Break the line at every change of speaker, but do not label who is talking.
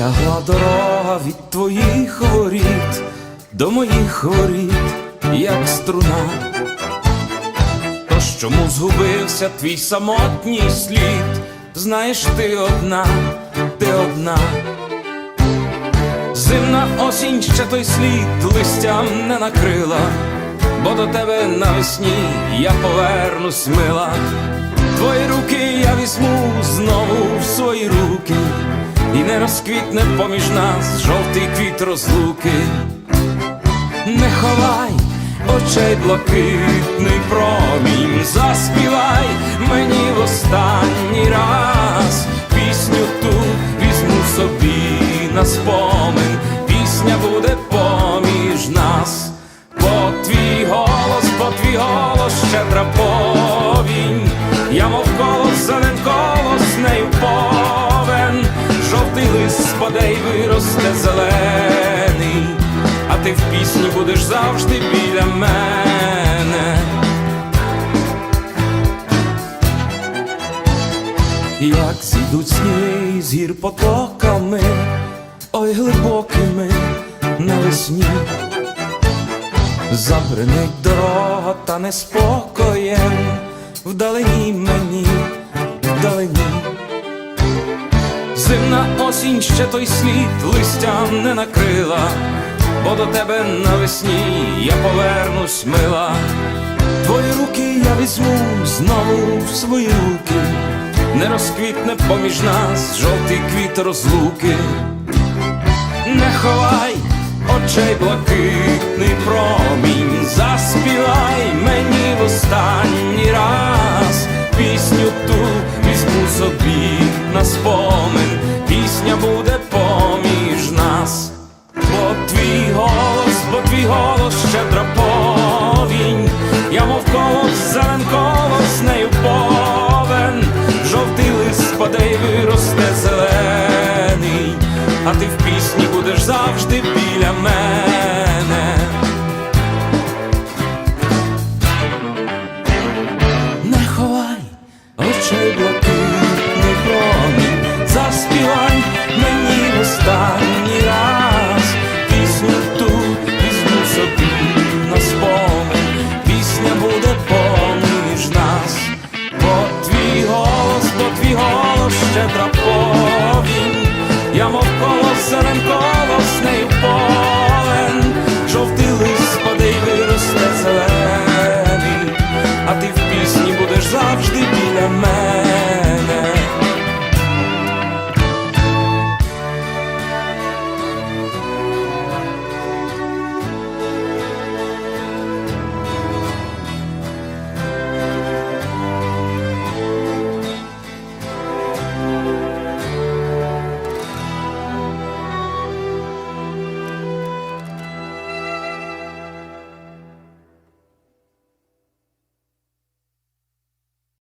Пролягла дорога від твоїх воріт до моїх воріт, як струна. Тож чому згубився твій самотній слід? Знаєш, ти одна, ти одна. Зимна осінь ще той слід листям не накрила, бо до тебе навесні я повернусь мила. Твої руки я візьму знову в свої руки, і не розквітне поміж нас жовтий квіт розлуки. Не ховай очей блакитний промінь, заспівай мені в останній раз. Пісню ту візьму собі на спомин, пісня буде поміж нас, бо твій голос, бо твій голос лист спаде й виросте зелений а ти в пісні будеш завжди біля мене. Як зійдуть сніги з гір потоками, ой глибокими навесні, забринить дорога та неспокоєм вдалині мені, вдалині. Зимна осінь ще той слід листям не накрила, бо до тебе навесні я повернусь мила. Твої руки я візьму знову в свої руки, не розквітне поміж нас жовтий квіт розлуки. Не ховай очей блакитний промінь, заспівай мені в останній раз а ти в пісні будеш завжди біля мене.